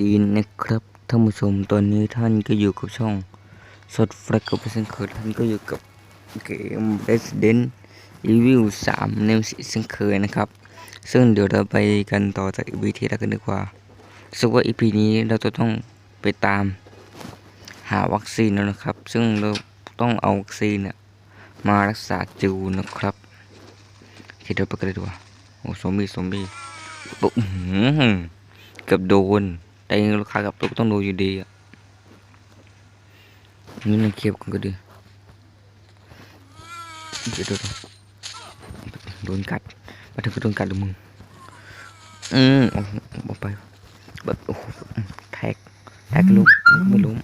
ดีนะครับท่านผู้ชมตอนนี้ท่านก็อยู่กับช่องสดแฟลกกับเซนเคยท่านก็อยู่กับเกม Resident Evil 3ในสีเช่นเคยนะครับ ซึ่งเดี๋ยวเราไปกันต่อจากวิธีแรกกันดีกว่าซึ่งว่า EP นี้เราจะต้องไปตามหาวัคซีนแล้วนะครับ ซึ่งเราต้องเอาวัคซีนมารักษาจูนะครับคเดี๋ยวไปกันเลยดีกว่าโอ้ซอมบี้ซอมบี้ปุ๊บเกือบโดน แต่ยังราคากับตัวก็ต้องดนอยู่ดีอะนี่นังเคียบกันก็ดีเดี๋ยวดี๋ยวเดี๋ยวโดนกัดมาถึงก็โดนกัดดูมึงอืมโอ้โหบอกไปแบบโอ้โหแท็กแท็กลุกไม่ล้ม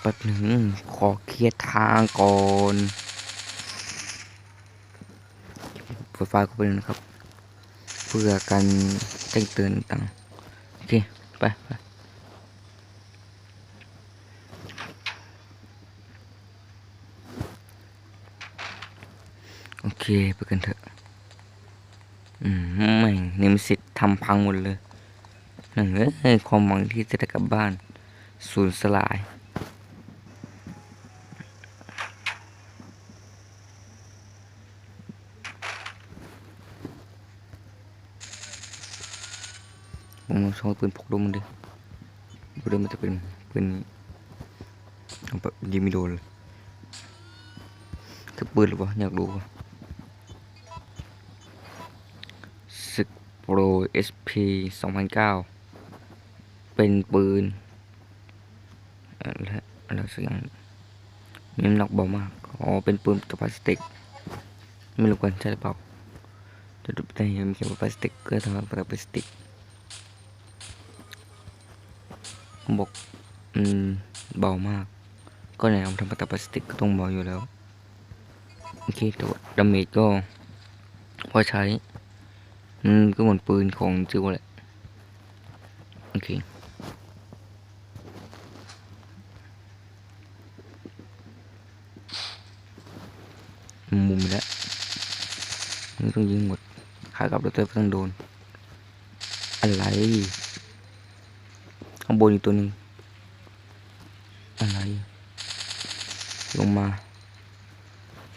แป๊บหนึ่งขอเคลียร์ทางก่อนไฟเข้าไปเลยนะครับ เพื่อการ แจ้งเตือนต่างโอเค ไปไปโอเค ไปกันเถอะ อืมไม่งนิมสิตทำพังหมดเลยนั่นเอ้ยความหวังที่จะได้กลับบ้าน สูญสลาย ผมลองปืนพกดูมันดิดูดิมันจะเป็นปืนแบบยิงไม่โดนเลยคือปืนหรือเปล่าอยากดูว่ะศึกโปร SP 2009 เป็นปืนอะไรอะไรสักอย่างมีน้ำหนักเบามาก อ๋อ เป็นปืนกับพลาสติก ไม่รู้กันใช่หรือเปล่าจะดูได้ยังมีเขียนว่าพลาสติกก็ทำมาจากพลาสติก บอกอืมเบามาก ก็ไหนเอาทำมาจาพลาสติกก็ต้องเบาอยู่แล้วโอเคต่ว่าดาเมจก็ พอใช้อืมก็เหมือนปืนของจิวแหละโอเคมุมแล้วนี่ต้องยิงหมดขากลับรถเตอร์ต้องโดน อะไร ข้างบนอีกตัวหนึ่งอะไร ลงมา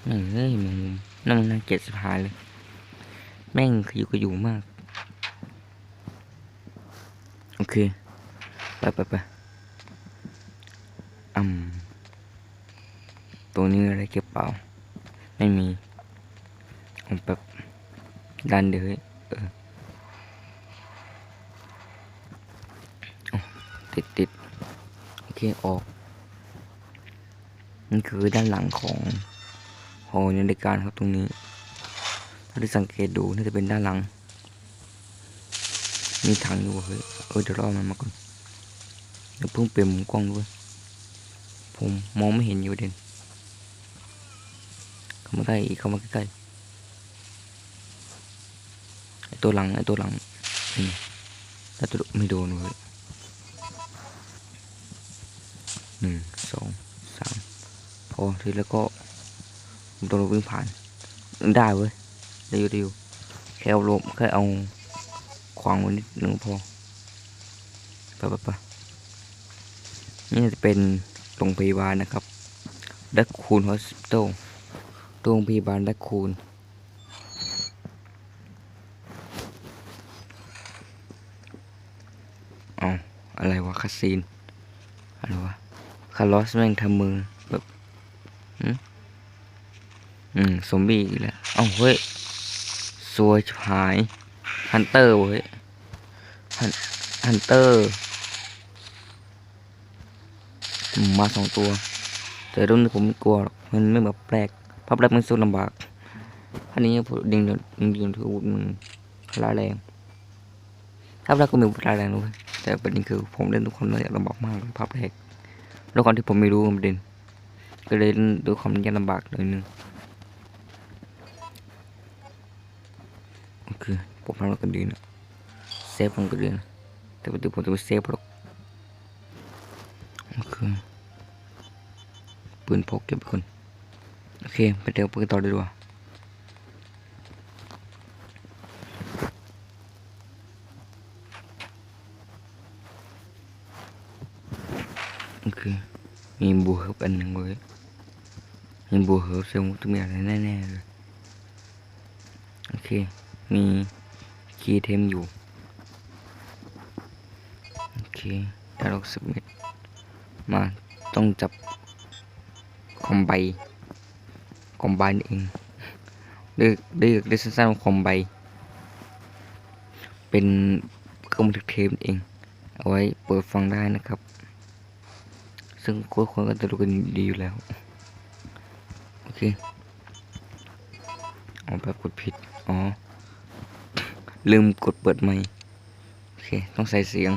แม่งเอ้ยมึงนั่งน่าเกลียดสิบหาเลย แม่งขยุกขอยู่มาก โอเค ไปไปไปอืมตัวนี้อะไรเก็บเปล่า ไม่มีผมแบบดันเดี๋ยวเออ เคออกนี่คือด้านหลังของหอนาฬิกาครับตรงนี้ ถ้าได้สังเกตดูน่าจะเป็นด้านหลัง มีถังอยู่เฮ้ยเออเดี๋ยวรอมันมาก่อนเดี๋ยวเพิ่งเปลี่ยนมุมกล้องด้วย ผมมองไม่เห็นอยู่เด่นเข้ามาใกล้อีกเข้ามาใกล้ๆไอตัวหลังไอตัวหลังนี่แล้วตัวไม่โดนเว้ย หนึ่งสองสามพอทีแล้วก็ต้องวิ่งผ่านได้เว้ยได้อยู่ได้อยู่แค่เอาลมแค่เอาขวางไว้นิดนึงพอไปไปไปนี่จะเป็นโรงพยาบาลนะครับดักคูนฮอสพิทอลโรงพยาบาลดักคูนอาออะไรวะคาซีนอะไรวะ คาร์ลอสแม่งทำมือแบบอืมอืมซอมบี้อีกแล้วเอ้าเฮ้ยสวยชิบหายฮันเตอร์เว้ยฮันฮันเตอร์อืมมาสองตัว แต่รุ่นนี้ผมไม่กลัวหรอกมันไม่แบบแปลกเพราะแปลกมันสู้ลำบากอันนี้ผมดึงดึงดึงดึงถืออาวุธมันร้ายแรงถ้าแรกก็มีอาวุธร้ายแรงด้วยแต่ประเด็นคือผมเล่นทุกคนเลยลำบากมากภาพแรก ด้วยความที่ผมไม่รู้ประเด็นก็เลยด้วยความยากลำบากหน่อยนึงโอเคผมทำแล้วก็ดีนะเซฟมันก็ดีนะแต่ปกติผมจะไปเซฟหรอกโอเคปืนพกเก็บไปคนโอเคไปเดี๋ยวปืนต่อดีกว่า เค มีบัวเฮิร์บอันหนึ่งเว้ยมีบัวเฮิร์บแสดงว่าต้องมีอะไรแน่ๆเล ยโอเคมีคีย์เทมอยู่โอเคถ้าเราสมิธมาต้องจับคอมไบคอมไบนี่เองเรียกเรียกเรียกสั้นๆว่าคอมไบเป็นเครื่องบันทึกเทปเอง เอาไว้เปิดฟังได้นะครับ ซึ่งโค้ชคนก็จะรู้กันดีอยู่แล้ว โอเคเอาแบบกดผิด อ๋อ ลืมกดเปิดไมค์โอเค ต้องใส่เสียง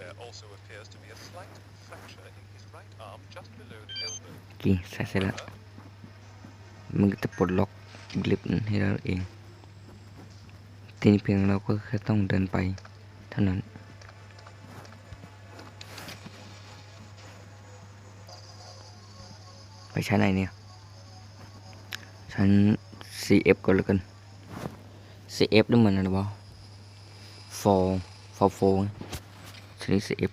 There also appears to be a slight fracture in his right arm just below the elbow. โอเค ใส่เสร็จแล้ว มันก็จะปลดล็อกลิฟต์ให้เราเอง ทีนี้เพียงเราก็แค่ต้องเดินไป เท่านั้น ไปชั้นไหนเนี่ย ชั้น CF ก่อนแล้วกัน CF นี่มันอะไรวะ for for for ชั้นนี้ CF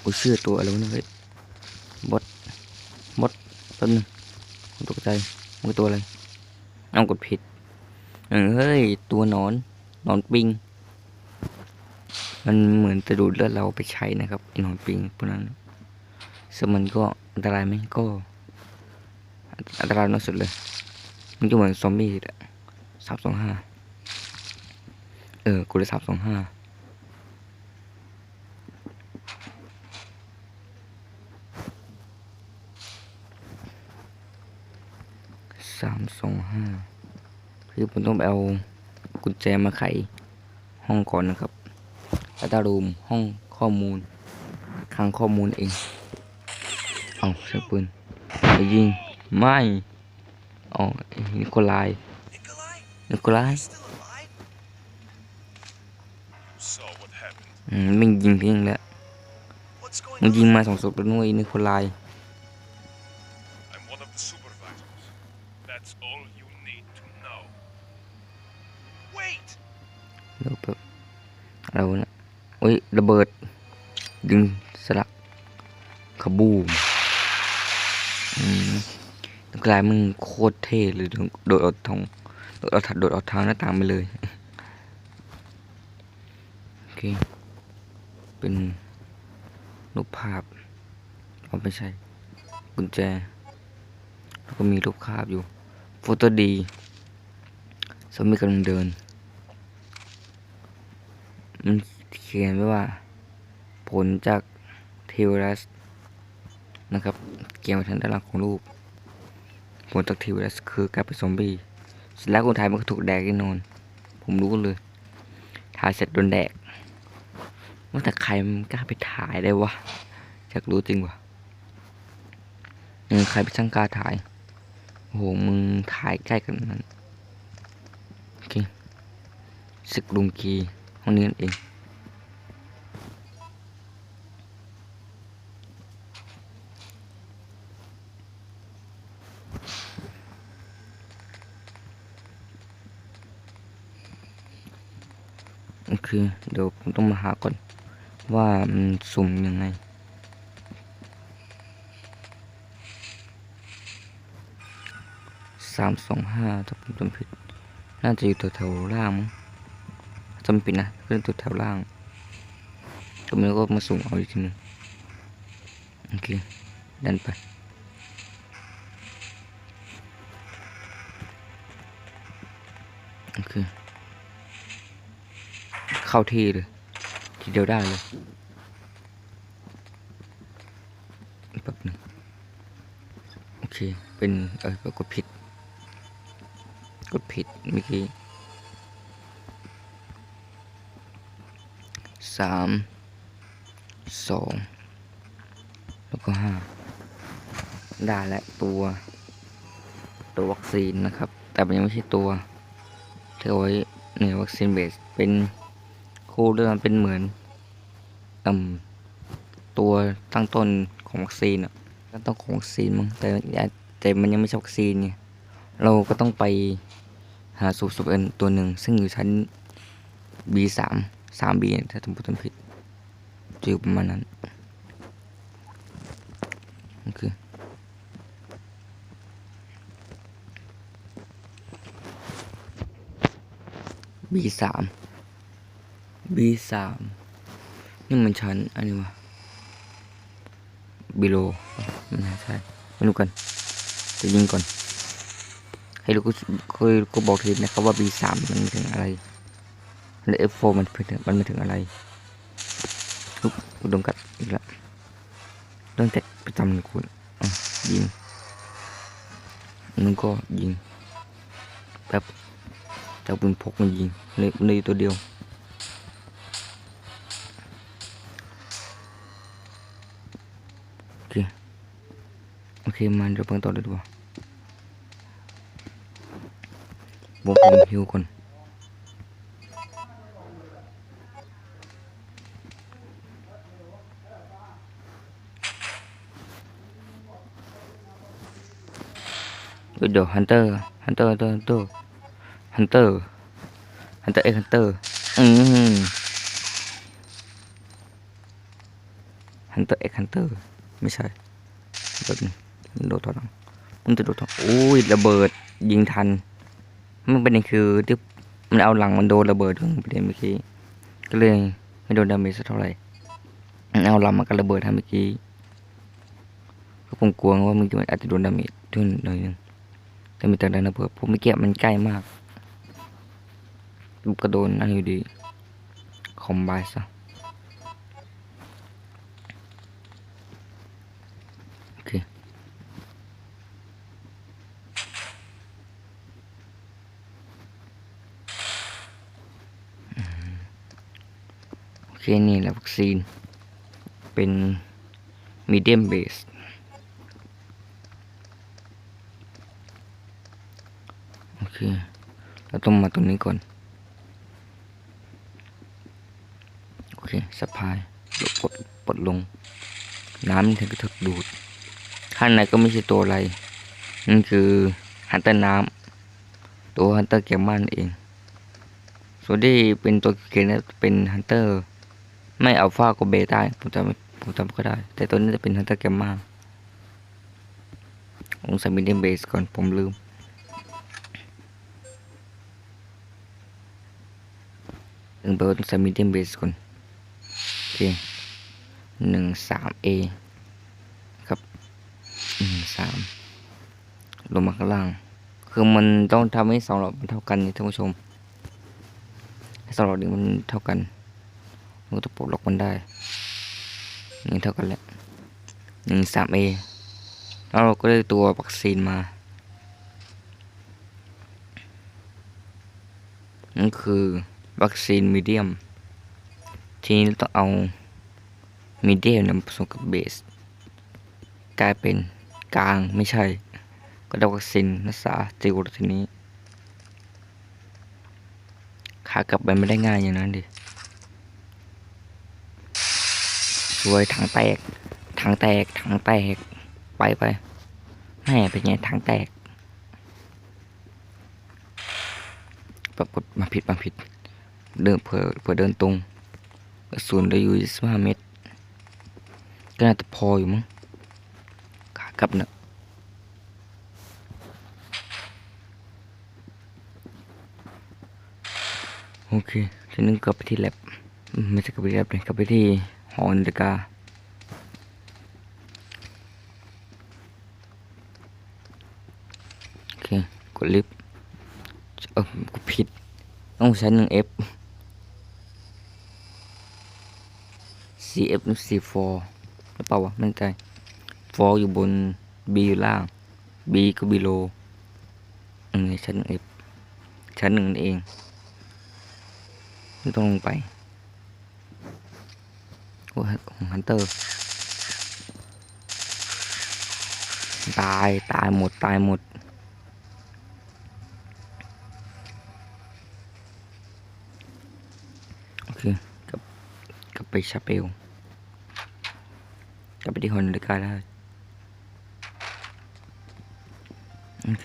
โอ้ยชื่อตัวอะไรวะเนี่ยเฮ้ยบดบดแป๊บนึงตกใจมันคือตัวอะไร เอากดผิดเฮ้ย ตัวนอนนอนปิง มันเหมือนจะดูดเลือดเราไปใช้นะครับนอนปิงพวกนั้นสมันก็อันตรายไหมก็ อันตรายน้อยสุดเลย มันก็เหมือนซอมบี้อะสามสองห้าเออกูเลยสามสองห้า สามสองห้าคือผมต้องเอากุญแจมาไขห้องก่อนนะครับอัตารูมห้องข้อมูลคลังข้อมูลเอง เอาใช้ปืนไปยิง ไม่อ๋อนิโคลายนิโคลายอืมมันยิงทิ้งแล้วมันยิงมาสองศพแล้วนุ้ยนิโคลาย That's all you need to know. Wait! แล้วแบบอะไรวะเนี่ยโอ้ยระเบิดดึงสลักขบูมอืมกลายมึงโคตรเท่เลยโดดออกทางโดดออกทางโดดออกทางหน้าต่างไปเลยโอเคเป็นรูปภาพเอาไม่ใช่กุญแจแล้วก็มีรูปภาพอยู่ โฟโต้ดีสมัยกำลังเดิน มันเขียนไว้ว่า ผลจากเทวรัสนะครับ เกี่ยวกับทางด้านหลังของรูป ผลจากเทวรัสคือกลายเป็นซอมบี้สร็จแล้วคนไทยมันก็ถูกแดกแน่นอน ผมรู้เลย ถ่ายเสร็จโดนแดกว่าแต่ใครมันกล้าไปถ่ายได้วะอยากรู้จริงวะใครไปช่างกล้าถ่าย โอ้โหมึงถ่ายใกล้กันนั้นโอเคศึกลุงกีห้องนี้นั่นเองโอเคเดี๋ยวผมต้องมาหาก่อน ว่ามันสุ่มยังไง สามสองห้าถ้าผมจำผิด น่าจะอยู่แถวๆล่างมั้งจำผิดนะเรื่องแถวๆล่างก็ไม่รู้ก็มาสุ่มเอาอีกทีหนึงโอเคดันไปโอเคเข้าที่เลย ทีเดียวได้เลยแป๊บหนึงโอเค เป็น เออกดผิกด ผิดเมื่อกี้สามสองแล้วก็ห้าได้และตัว ตัววัคซีนนะครับ แต่มันยังไม่ใช่ตัวที่เอาไว้ในวัคซีนเบสเป็นคู่เรื่องเป็นเหมือนอืมตัวตั้งต้นของวัคซีนอะต้องของวัคซีนมั้งแต่แต่มันยังไม่ใช่วัคซีนไงเราก็ต้องไป หาสูตรสูตรตัวหนึ่ง ซึ่งอยู่ชั้น B สามสาม B ถ้าจำไม่ผิดจะอยู่ประมาณนั้นโอเค B สาม B สามนี่มันชั้นอันนี้วะบิโลไม่ใช่ไม่รู้กัน จะยิงก่อน ให้ลูกเคยก็บอกทีนะครับว่า B สามมันถึงอะไร และ F4 มันถึงมันมาถึงอะไรลูกอุดมกัดอีกแล้วเรื่องแต่ประจำเลยคุณยิงนึงก็ยิงแป๊บจากปืนพกมันยิงเลยเลยตัวเดียวโอเคโอเคมันจะเพิ่งต่อเลยดีกว่า บอกผมฮิวก่อนเดี๋ยวฮันเตอร์ฮันเตอร์ฮันเตอร์ฮันเตอร์ฮันเตอร์ฮันเตอร์เอ็กฮันเตอร์อืมฮันเตอร์เอ็กฮันเตอร์ไม่ใช่แบบนึงมันโดดถอยหลังมันจะโดดถอยโอ้ยระเบิดยิงทัน มันเป็นคือที่มันเอาหลังมันโดนระเบิดเพิ่งประเด็นเมื่อกี้ก็เลยไม่โดนดาเมจสักเท่าไหร่มันเอาหลังมันก็ระเบิดทันเมื่อกี้ก็ผมกลัวว่ามันอาจจะโดนดาเมจด้วยหน่อยนึงแต่มีแต่ดันระเบิดผมไม่เก็บมันใกล้มากลูกกระโดนนั่นอยู่ดีคอมไบซะโอเค โอเคนี่แหละวัคซีน เป็นมีเดียมเบสโอเคเราต้องมาตรงนี้ก่อน โอเคสะพายลดปลดปลดลง น้ำมันถึงกระถึกดูด ข้างในก็ไม่ใช่ตัวอะไร นั่นคือฮันเตอร์น้ำตัวฮันเตอร์แกมมันเองส่วนที่เป็นตัวเกนนั้นเป็นฮันเตอร์ ไม่อัลฟาก็เบต้าผมจำผมจำก็ได้ แต่ตัวนี้จะเป็นฮันเตอร์แกมมาองศามิเดียมเบสก่อนผมลืมถึงไปต้องใส่มีเดียมเบสก่อน โอเคหนึ่งสามเอครับหนึ่งสามลงมาข้างล่าง คือมันต้องทำให้สองหลอดมันเท่ากันนี่ท่านผู้ชมให้สองหลอดนี้มันเท่ากัน มันก็จะปลดล็อกมันได้นี่เท่ากันแหละหนึ่งสามเอแล้วเราก็ได้ตัววัคซีนมานั่นคือวัคซีนมีเดียม ทีนี้เราต้องเอามีเดียมนผสมกับเบส กลายเป็นกลางไม่ใช่ ก็ได้วัคซีนนักษาจิวทีนี้ ขากลับไปไม่ได้ง่ายอย่างนั้นดิส วยถังแตก ถังแตก ถังแตก ไปไปแม่เป็นไงถังแตกปรากฏมาผิดมาผิด เดินเผื่อเผื่อเดินตรงกระสุนได้อยู่สิบห้าเมตร ก็น่าจะพออยู่มั้งขากลับเนะโอเคทีนึงกลับไปที่แลบไม่ใช่กลับไปที่แลบเลยกลับไปที่ หอนาฬิกา โอเค กดลิฟต์เออกูผิด ต้องใช้หนึ่ง F CF C4 หรือเปล่าวะไม่แน่ใจ4อยู่บน B อยู่ล่าง B ก็ below อืมชั้นหนึ่ง F ชั้นหนึ่งนั่นเอง ไม่ต้องลงไป โอ้ยของฮันเตอร์ ตายตายหมดตายหมดโอเคกลับกลับไปชาเปลกลับไปที่หอนาฬิกาได้วโอเค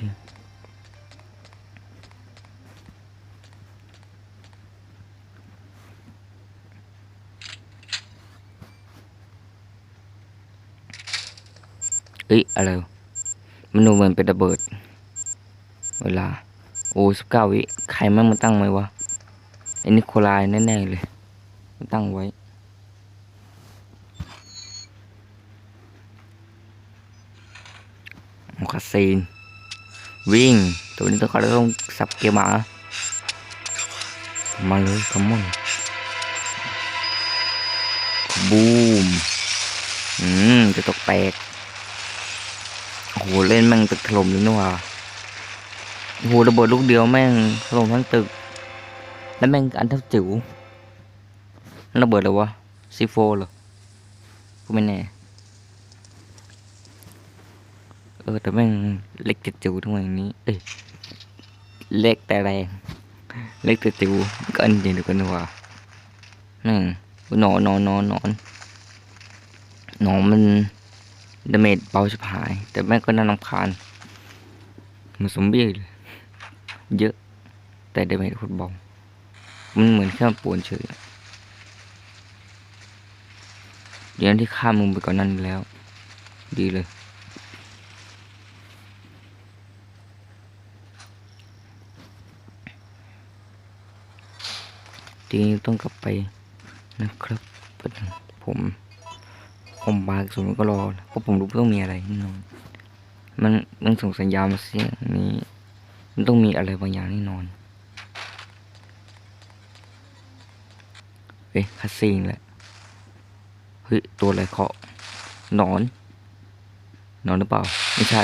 เอ้ย อะไร มันดูเหมือนเป็นระเบิด เวลา โอ้สิบเก้าวิ ใครแม่งมาตั้งไว้วะไอ้นิโคลายแน่ๆเลย มันตั้งไว้เอาคาซีน วิ่ง ตัวนี้ต้องเขาต้องสับเกียร์มา มาเลยคัมมอนบูม อืม จะตกแตก โอ้โหเล่นแม่งตึกถล่มเลยนี่ว่าโอ้โหระเบิดลูกเดียวแม่งถล่มทั้งตึก แล้วแม่งอันเท่าจิ๋วระเบิดเลยวะซีโฟเหรอกูไม่แน่เออแต่แม่งเล็กจิ๋วทั้งอย่างนี้ เอ้ยเล็กแต่แรงเล็กแต่จิ๋วก็อันเดียวกันนี่ว่าแม่งนอนนอนนอนนอนนอนมัน ดาเมจเบาชิบหาย แต่แม่ก็น่ารำคาญมันสมบี้เลยเยอะ แต่ดาเมจโคตรเบามันเหมือนแค่ป่วนเฉยเดี๋ยวที่ฆ่ามมึงไปก่อนนั้นแล้ว ดีเลยทีนี้ต้องกลับไปนะครับผม ผมบากสุดก็รอเพราะผมรู้ว่าต้องมีอะไรแน่นอนมันมันส่งสัญญาณมาเสียงนี้ มันต้องมีอะไรบางอย่างแน่นอนเฮ้ยคาซีนแหละเฮ้ยตัวอะไรเคาะหนอนหนอนหรือเปล่า ไม่ใช่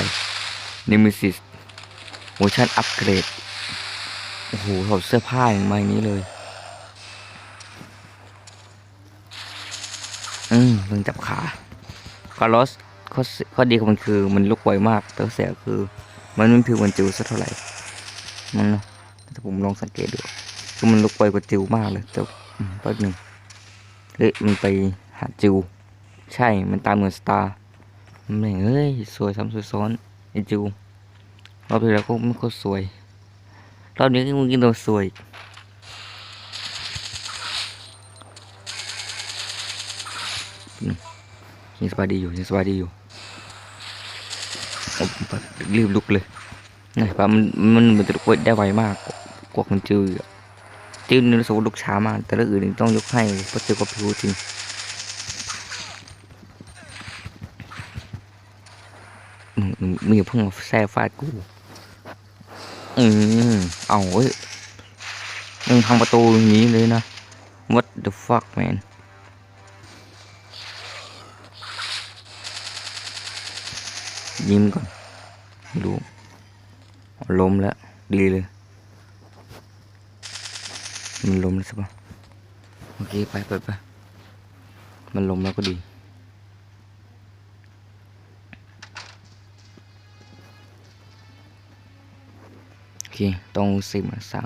นิมิซิสเวอร์ชันอัปเกรด โอ้โหถอดเสื้อผ้าอย่างมาอย่างนี้เลย อืมเพิ่งจับขาคาร์ลอสข้อข้อดีของมันคือมันลุกไวมาก แต่ข้อเสียคือ มันไม่ผิวมือนจิ๋วสักเท่าไหร่มันนะแต่ผมลองสังเกตดูคือมันลุกไวกว่าจิ๋วมากเลยแต่อืมแป๊บหนึ่งเฮ้ยมันไปหาจิ๋วใช่มันตามเหมือนสตาร์แม่งเอ้ยสวยซ้ำสวยซ้อนไอจิ๋วรอบที่แล้วก็ไม่ค่อยสวยรอบนี้ก็มึงกินตัวสวย ยังสบายดีอยู่ยังสบายดีอยู่รีบลุกเลยนะปะมันมันมันจะลุกได้ไวมากกว่าคนจืออจือนี่รู้สึกว่าลุกช้ามาก แต่ละอื่นนี่ต้องยกให้เพราะเจอกับพิวจริงมึงอย่าเพิ่งมาแซ่ฟาดกู อืมเอาเว้ยมึงพังประตูอย่างนี้เลยนะ what the fuck man ยิ้มก่อนดูล้มแล้ว ดีเลย มันล้มแล้วใช่ปะโอเค ไปไปไปมันล้มแล้วก็ดี โอเค ต้องสิบมาสา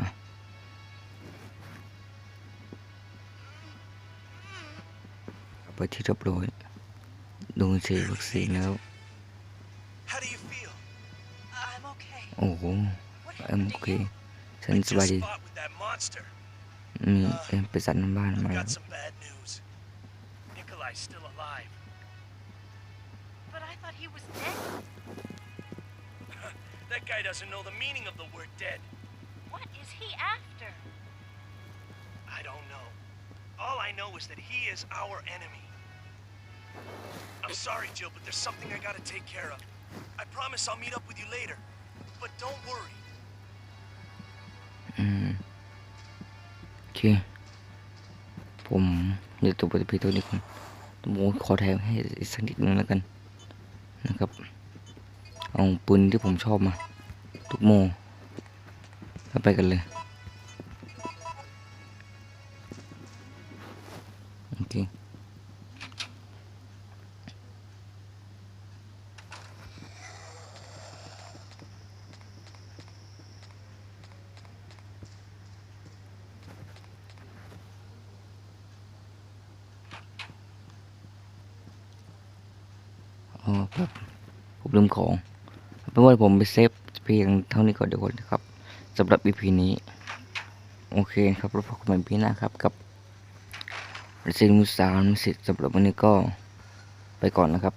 ไปที่เรียบร้อยดนเสีวัคซีนแล้ว okay. โอ้โห What เอ็ม happened โอ to เค you? ฉัน I สบาย just ดี fought with that monster. มีเอ็มไปสัตว์ในบ้าน I've มาแล้ว got some bad news. Nikolai's still alive. But I thought he was dead. That guy doesn't know the meaning of the word dead. What is he after? I don't know. All I know is that he is our enemy. I'm sorry, Jill, but there's something I gotta take care of. I promise I'll meet up with you later. But don't worry. อืมโอเค ผมเดี๋ยวตัวปฏิพีตัวนี้ก่อนผมขอแถมให้อีกสักนิดนึงแล้วกัน นะครับ เอาปืนที่ผมชอบมา ทุกโมแล้วไปกันเลย โอเค อ๋อครับผม ลืมของเป็นว่าผมไปเซฟเพียงเท่านี้ก่อนเดี๋ยวคนนะครับสำหรับ EP นี้ โอเคครับแล้วพบกันใหม่พีหน้าครับกับรสิงมุสามสิทธิ์สำหรับวันนี้ก็ไปก่อนนะครับ